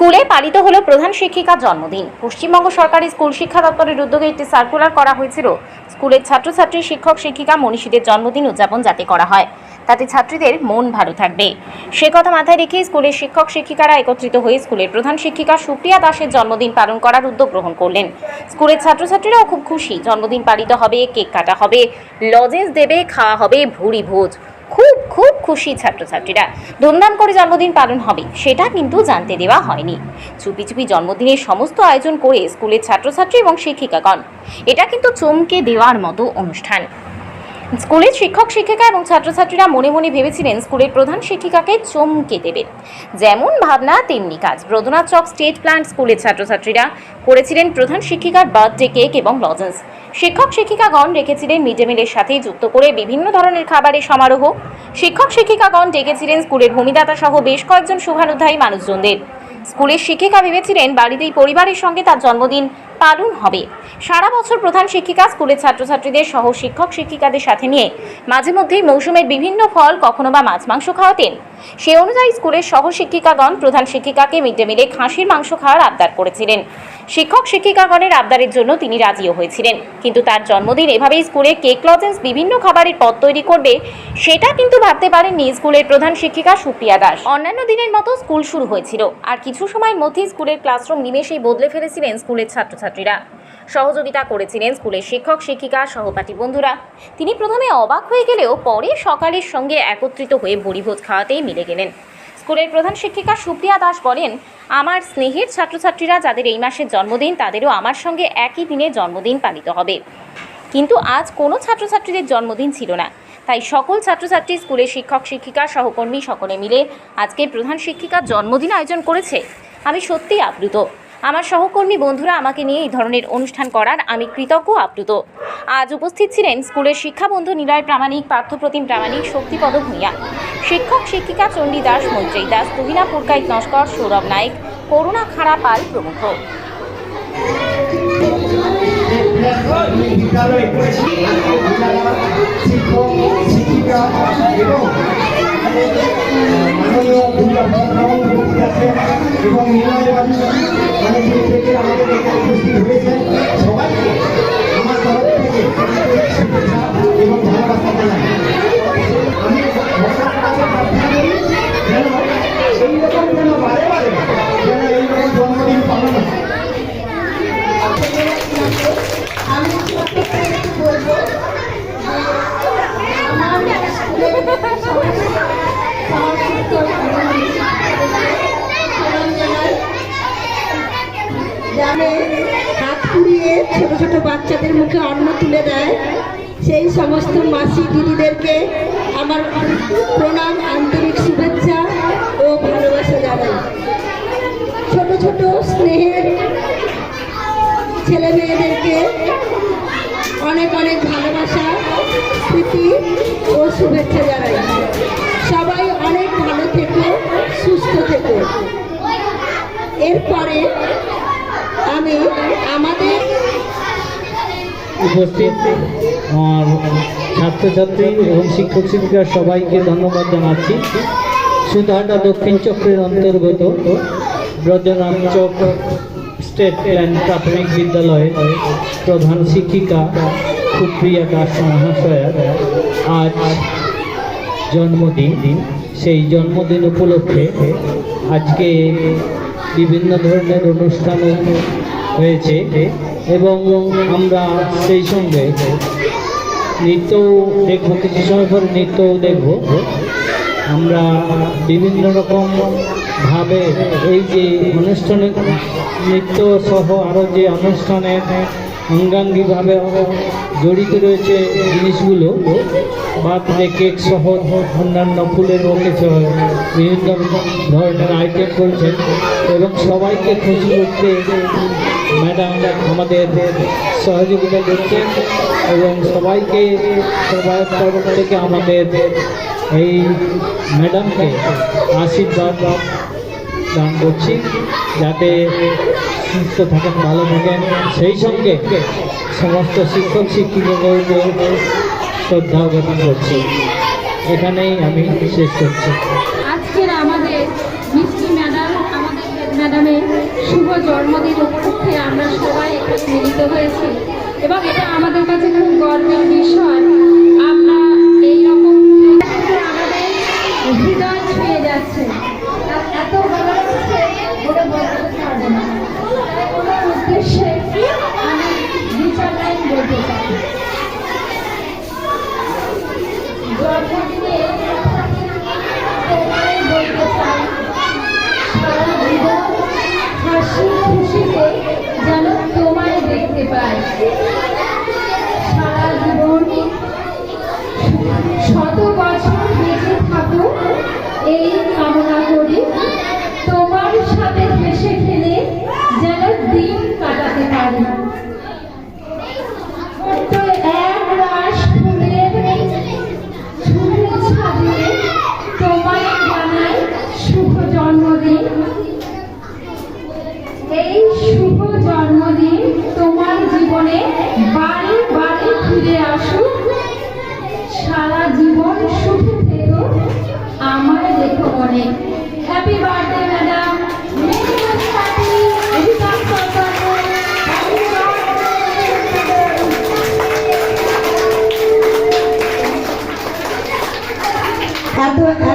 স্কুলে পালিত হলো প্রধান শিক্ষিকার জন্মদিন। পশ্চিমবঙ্গ সরকারি স্কুল শিক্ষা দপ্তরের উদ্যোগে একটি সার্কুলার করা হয়েছিল। স্কুলের ছাত্রছাত্রী, শিক্ষক, শিক্ষিকা, মনীষীদের জন্মদিন উদযাপন যাতে করা হয়। তাতে ছাত্রীদের মন ভালো থাকবে। সে কথা মাথায় রেখে স্কুলের শিক্ষক, শিক্ষিকারা একত্রিত হয়ে স্কুলের প্রধান শিক্ষিকা সুপ্রিয়া দাসের জন্মদিন পালন করার উদ্যোগ গ্রহণ করলেন। স্কুলের ছাত্রছাত্রীরাও খুব খুশি। জন্মদিন পালিত হবে, কেক কাটা হবে, লজেন্স দেবে, খাওয়া হবে ভুরি ভোজ। খুব খুব খুশি ছাত্রছাত্রীরা। ধুমধাম করে জন্মদিন পালন হবে, সেটা কিন্তু জানতে দেওয়া হয়নি। চুপি চুপি জন্মদিনের সমস্ত আয়োজন করে স্কুলের ছাত্রছাত্রী এবং শিক্ষিকাগণ, এটা কিন্তু চমকে দেওয়ার মতো অনুষ্ঠান। স্কুলের শিক্ষক, শিক্ষিকা এবং ছাত্রছাত্রীরা মনে মনে ভেবেছিলেন স্কুলের প্রধান শিক্ষিকাকে চমকে দেবেন। যেমন ভাবনা, তেমনি কাজ। ব্রদনাথ চক স্টেট প্ল্যান্ট স্কুলের ছাত্রছাত্রীরা করেছিলেন প্রধান শিক্ষিকার বার্থডে কেক এবং লজেন্স। শিক্ষক, শিক্ষিকাগণ রেখেছিলেন মিড ডে মিলের সাথে যুক্ত করে বিভিন্ন ধরনের খাবারের সমারোহ। শিক্ষক, শিক্ষিকাগণ ডেকেছিলেন স্কুলের ভূমিদাতা সহ বেশ কয়েকজন শুভানুধ্যায়ী মানুষজনদের। স্কুলের শিক্ষিকা ভেবেছিলেন বাড়িতেই পরিবারের সঙ্গে তার জন্মদিন পালন হবে। সারা বছর প্রধান শিক্ষিকা, স্কুলের ছাত্রছাত্রীদের সহ শিক্ষক শিক্ষিকাদের সাথে নিয়ে মাঝে মধ্যেই মৌসুমের বিভিন্ন ফল কখনো বা মাছ মাংস খাওয়াতেন। সে অনুযায়ী স্কুলের সহ শিক্ষিকাগণ প্রধান শিক্ষিকাকে মিড ডে মিলে খাসির মাংস খাওয়ার আবদার করেছিলেন। শিক্ষক শিক্ষিকাগণের আবদারের জন্য তিনি রাজিও হয়েছিলেন। কিন্তু তার জন্মদিন এভাবেই স্কুলে কেক লজেন্স বিভিন্ন খাবারের পদ তৈরি করবে, সেটা কিন্তু ভাবতে পারেননি স্কুলের প্রধান শিক্ষিকা সুপ্রিয়া দাস। অন্যান্য দিনের মতো স্কুল শুরু হয়েছিল। আর কিছু সময়ের মধ্যেই স্কুলের ক্লাসরুম নিমেষেই বদলে ফেলেছিলেন স্কুলের ছাত্রছাত্রীরা সহযোগিতা করেছিলেন স্কুলের শিক্ষক, শিক্ষিকা, সহপাঠী বন্ধুরা। তিনি প্রথমে অবাক হয়ে গেলেও পরে সকালের সঙ্গে একত্রিত হয়ে বড়িভোজ খাওয়াতেই মিলে গেলেন। স্কুলের প্রধান শিক্ষিকা সুপ্রিয়া দাস বলেন, আমার স্নেহের ছাত্রছাত্রীরা যাদের এই মাসের জন্মদিন, তাদেরও আমার সঙ্গে একই দিনে জন্মদিন পালিত হবে। কিন্তু আজ কোনো ছাত্রছাত্রীদের জন্মদিন ছিল না। তাই সকল ছাত্রছাত্রী, স্কুলের শিক্ষক, শিক্ষিকা, সহকর্মী সকলে মিলে আজকে প্রধান শিক্ষিকার জন্মদিন আয়োজন করেছে। আমি সত্যিই আপ্লুত। আমার সহকর্মী বন্ধুরা আমাকে নিয়ে এই ধরনের অনুষ্ঠান করার আমি কৃতজ্ঞ আপ্লুত। আজ উপস্থিত ছিলেন স্কুলের শিক্ষাবন্ধু নিলয় প্রামাণিক, পার্থপ্রতিম প্রামাণিক, শক্তিপদ ভূঁইয়া। শিক্ষক, শিক্ষিকা চণ্ডী দাস মৈত্রী দাস, তুহিনা পুরকাইত নস্কর, সৌরভ নায়েক, করুণা খাড়া পাল প্রমুখ। শিক্ষক, শিক্ষিকা এবং মাননীয় দুর্গা ভদ্রমন উপস্থিত থেকে আমাদের সবাইকে আমার তরফ থেকে শুভেচ্ছা এবং ভালোবাসা জানাই আমি ভগবানের কাছে প্রার্থনা করি যেন এইরকম যেন বারে বারে যেন এইরকম জন্মদিন পালন হয় আমি ছোট্ট করে একটু বলব আমার স্কুলের সমস্ত সমস্ত গ্রামে হাত পুড়িয়ে ছোট ছোট বাচ্চাদের মুখে অন্ন তুলে দেয়। সেই সমস্ত মাসি দিদিদেরকে আমার প্রণাম, আন্তরিক শুভেচ্ছা ও ভালোবাসা জানাই। ছোট ছোট স্নেহের ছেলে মেয়েদেরকে অনেক অনেক ভালোবাসা, প্রীতি ও শুভেচ্ছা জানাই। সবাই অনেক ভালো থেকো, সুস্থ থেকো। এরপরে আমি আমাদের উপস্থিত ছাত্রছাত্রী এবং শিক্ষক শিক্ষিকা সবাইকে ধন্যবাদ জানাচ্ছি। সুধাটা দক্ষিণ চক্রের অন্তর্গত ব্রজনাথ চক স্টেট প্ল্যান প্রাথমিক বিদ্যালয়ের প্রধান শিক্ষিকা সুপ্রিয়া দাস মহাশয়ার আজ জন্মদিন। সেই জন্মদিন উপলক্ষে আজকে বিভিন্ন ধরনের অনুষ্ঠান হয়েছে এবং আমরা সেই সঙ্গে নৃত্য দেখব, কিছু সময় পরে নৃত্যও দেখব। আমরা বিভিন্ন রকম ভাবে এই যে অনুষ্ঠানে নৃত্য সহ আরও যে অনুষ্ঠানের অঙ্গাঙ্গিভাবে জড়িত রয়েছে জিনিসগুলো বার্থডে কেক সহ অন্যান্য ফুলের ওকে সহ বিভিন্ন ধরনের আইটেম করছেন এবং সবাইকে খুশি করতে ম্যাডাম আমাদের সহযোগিতা করছেন এবং সবাইকে তরফ থেকে আমাদের এই ম্যাডামকে আশীর্বাদ দান করছি, যাতে সুস্থ থাকেন, ভালো থাকেন। সেই সঙ্গে সমস্ত শিক্ষক, শিক্ষিকাগণকে শ্রদ্ধা জ্ঞাপন করছি। এখানেই আমি শেষ করছি। আজকের আমাদের মিষ্টি ম্যাডাম, আমাদের ম্যাডামের শুভ জন্মদিন উপলক্ষে আমরা সবাই এখানে মিলিত হয়েছি। এবং এটা আমাদের কাছে খুব গর্বের বিষয়। আমরা এইরকম আমাদের হৃদয় ছুঁয়ে যাচ্ছে। এত ভালো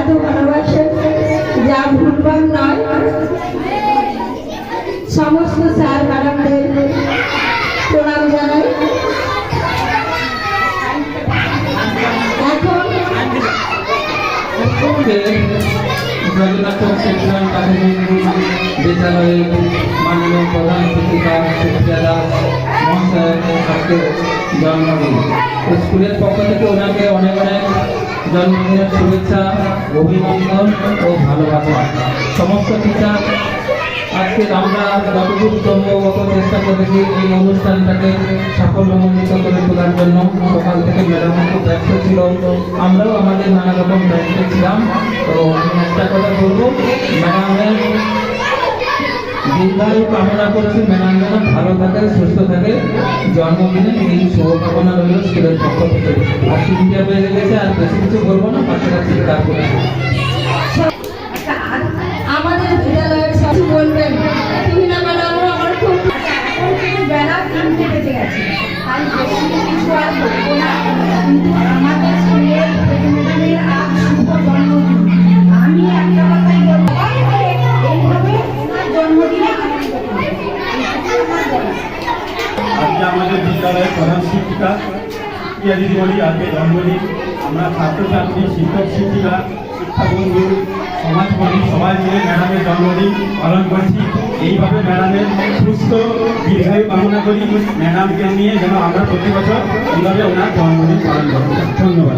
এত ভালোবাসেন নয়। সমস্ত স্যার ম্যাডামদের প্রণাম জানাই। এখন রবীন্দ্রনাথ শিক্ষণ বিদ্যালয়ের মাননীয় প্রধান শিক্ষিকা শিক্ষিকা দাস জন্মদিন স্কুলের পক্ষ থেকে ওনাকে অনেক অনেক জন্মদিনের শুভেচ্ছা, অভিনন্দন ও ভালোবাসা। সমস্ত টিচার আজকে আমরা যতদূর সম্ভবত চেষ্টা করেছি এই অনুষ্ঠানটাকে সাফল্যমণ্ডিত করে তোলার জন্য। সকাল থেকে ম্যাডাম খুব ব্যস্ত ছিল। আমরাও আমাদের নানা রকম দায়িত্বে ছিলাম। তো আমি একটা কথা বলব, ম্যাডামের দীর্ঘায়ু কামনা করছি। ম্যাডাম যেন ভালো থাকে, সুস্থ থাকে। জন্মদিনে এই শুভকামনা রইল স্কুলের পক্ষ থেকে। আর তিনটা বেজে গেছে, আর বেশি কিছু বলব না পাশাপাশি ডাকবো না বিদ্যালয়ের প্রধান শিক্ষিকা প্রিয়া দিদিমণি আজকে জন্মদিন। আমরা ছাত্রছাত্রী, শিক্ষক, শিক্ষিকা, শিক্ষাবন্ধু, সমাজকর্মী, সবাই মিলে ম্যাডামের জন্মদিন পালন করছি। এইভাবে ম্যাডামের সুস্থ, দীর্ঘায়ু কামনা করি। ম্যাডামকে নিয়ে যেন আমরা প্রতি বছর এইভাবে ওনার জন্মদিন পালন করব ধন্যবাদ।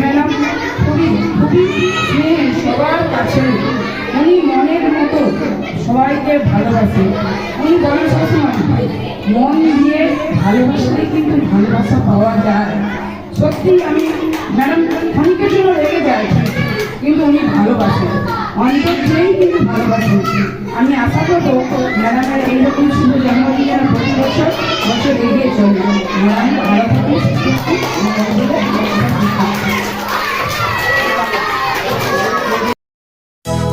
ম্যাডাম, খুবই খুবই সবার কাছে, উনি মনের মতো সবাইকে ভালোবাসে। উনি বলেন সবসময়, মন দিয়ে ভালোবাসলে কিন্তু ভালোবাসা পাওয়া যায়। সত্যি আমি, ম্যাডাম ক্ষণিকের জন্য রেগে যাই কিন্তু উনি ভালোবাসেন অন্তর দিয়েই কিন্তু ভালোবাসেন আমি আশা করব, ম্যাডামের এইরকম শুভ জন্মদিন যেন প্রতি বছর বছর এগিয়ে চলবে। ম্যাডাম, ভালো থাকুন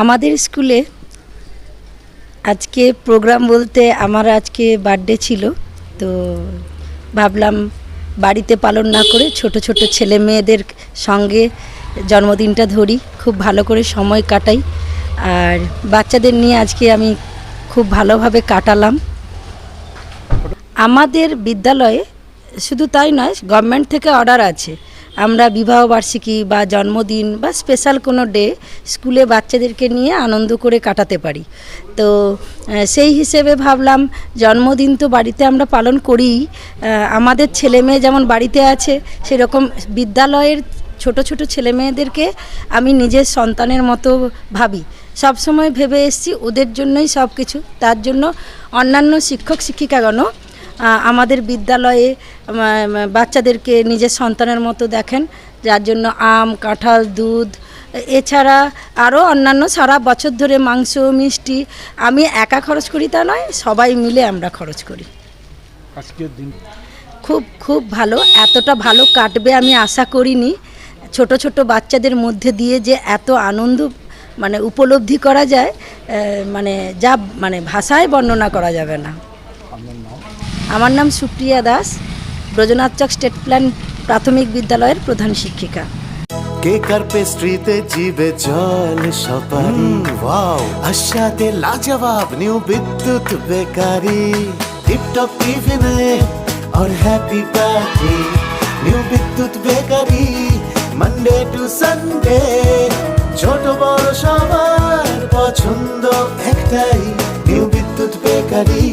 আমাদের স্কুলে আজকে প্রোগ্রাম বলতে আমার আজকে বার্থডে ছিল, তো ভাবলাম বাড়িতে পালন না করে ছোট ছোট ছেলে মেয়েদের সঙ্গে জন্মদিনটা ধরি, খুব ভালো করে সময় কাটাই। আর বাচ্চাদের নিয়ে আজকে আমি খুব ভালোভাবে কাটালাম। আমাদের বিদ্যালয়ে শুধু তাই নয় গভর্নমেন্ট থেকে অর্ডার আছে। আমরা বিবাহ বার্ষিকী বা জন্মদিন বা স্পেশাল কোনো ডে স্কুলে বাচ্চাদেরকে নিয়ে আনন্দ করে কাটাতে পারি। তো সেই হিসেবে ভাবলাম জন্মদিন তো বাড়িতে আমরা পালন করি আমাদের ছেলে মেয়ে যেমন বাড়িতে আছে, সেরকম বিদ্যালয়ের ছোট ছোট ছেলে মেয়েদেরকে আমি নিজের সন্তানের মতো ভাবি। সব সময় ভেবে এসছি ওদের জন্যই সব কিছু তার জন্য অন্যান্য শিক্ষক, শিক্ষিকাগণও আমাদের বিদ্যালয়ে বাচ্চাদেরকে নিজের সন্তানের মতো দেখেন যার জন্য আম কাঁঠাল দুধ এছাড়া আরও অন্যান্য সারা বছর ধরে মাংস মিষ্টি আমি একা খরচ করি তা নয় সবাই মিলে আমরা খরচ করি। খুব খুব ভালো এতটা ভালো কাটবে আমি আশা করিনি। ছোট ছোট বাচ্চাদের মধ্যে দিয়ে যে এত আনন্দ মানে উপলব্ধি করা যায় মানে যা মানে ভাষায় বর্ণনা করা যাবে না। আমার নাম সুপ্রিয়া দাস ব্রজনাথ চক স্টেট প্ল্যান প্রাথমিক বিদ্যালয়ের প্রধান শিক্ষিকা কেক আর পেস্ট্রিতে জিবে জল সপারি ওয়াও আশাতে লাজবাব নিউ বিদ্যুৎ বেকারি টিপটপ টিফিনে और happy party new Bidyut bakery Monday to Sunday ছোট বড় সবার পছন্দ একটাই নিউ বিদ্যুৎ বেকারি প্রতিদিন